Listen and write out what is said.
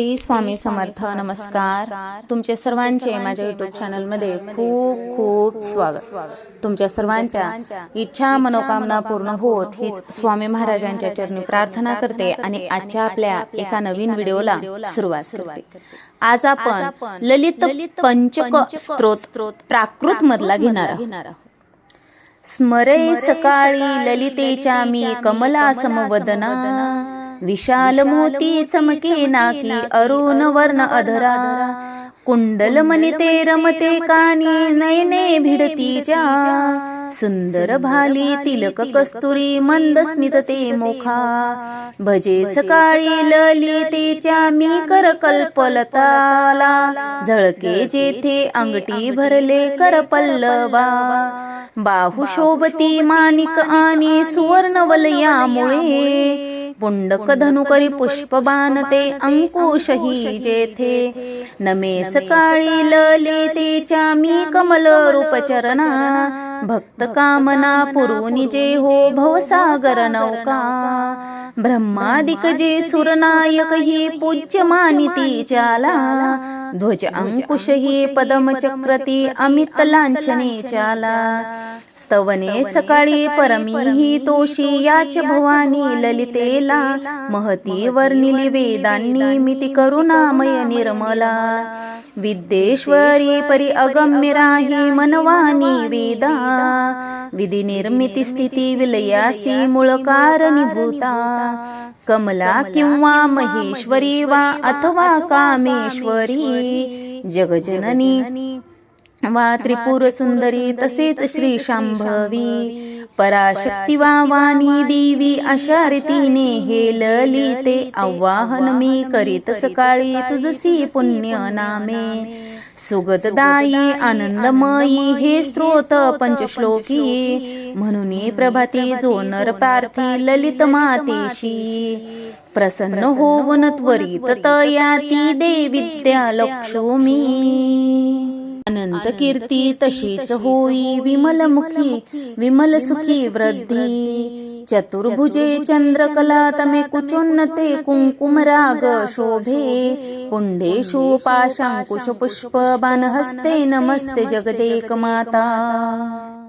श्री स्वामी समर्थ नमस्कार. तुमचे सर्वांचे माझ्या युट्यूब चॅनलमध्ये खूप खूप स्वागत. तुमच्या सर्वांच्या इच्छा मनोकामना पूर्ण होत. हीच स्वामी महाराजांच्या चरणी प्रार्थना करते आणि आजच्या आपल्या एका नवीन व्हिडिओला सुरुवात करते. आज आपण ललित पंचक स्त्रोत प्राकृत मधला घेणार स्मरे सकाळी ललितेच्या मी कमला समवदना विशाल मोती चमके नाकी अरुण वर्ण अधरा. कुंडल मनिते रमते कानी नयने भिडतीच्या. सुंदर भाली तिलक कस्तुरी मंद स्मितते मुखा. भजे सकाळी ललितेच्या मी कर कल्पलताला झळके जेथे अंगठी भरले कर पल्लवा. बाहू शोभती माणिक आणि सुवर्ण वलयामुळे पुंडक धनुकरी पुष्प बाणते अंकुशही जेथे. नमे सकाळी ललितेच्या मी कमल रूपचरणा भक्त कामना पुरवून जे हो भवसागर नौका. ब्रह्मादिक जे सुरनायक ही पूज्य मानिती चाला. ध्वज अंकुश ही पदमचक्रती अमित लांछने चाला. स्तवने सकाळी परमी ही तोषी याच भवानी ललितेला महती वर्णिली वेदांनी मिती करुणामय निर्मला. विद्येश्वरी परी अगम्य राही मनवानी वेदा. विधी निर्मिती स्थिती विलयासी मूळ कारणीभूता. कमला किंवा महेश्वरी वा अथवा कामेश्वरी. जगजननी. वा त्रिपुर सुंदरी तसेच श्री शांभवी. पराशक्ती वा वाणी देवी अशा रीतीने हे ललिते आवाहन मी करीत सकाळी तुझसी पुण्य नामे सुगतदायी आनंदमयी हे स्तोत पंचश्लोकी. म्हणून प्रभाती जो नर पार्थी ललित मातेशी. प्रसन्न होऊन त्वरित तया ती दे विद्या लक्ष्मी. अनंत कीर्ती तशीच होई विमल मुखी विमल सुखी वृद्धी. चतुर्भुजे चंद्रकला तमे कुचोन्नते कुंकुम राग शोभे. पुंडेषु पाशांकुश पुष्प बाण हस्ते नमस्ते जगदेक माता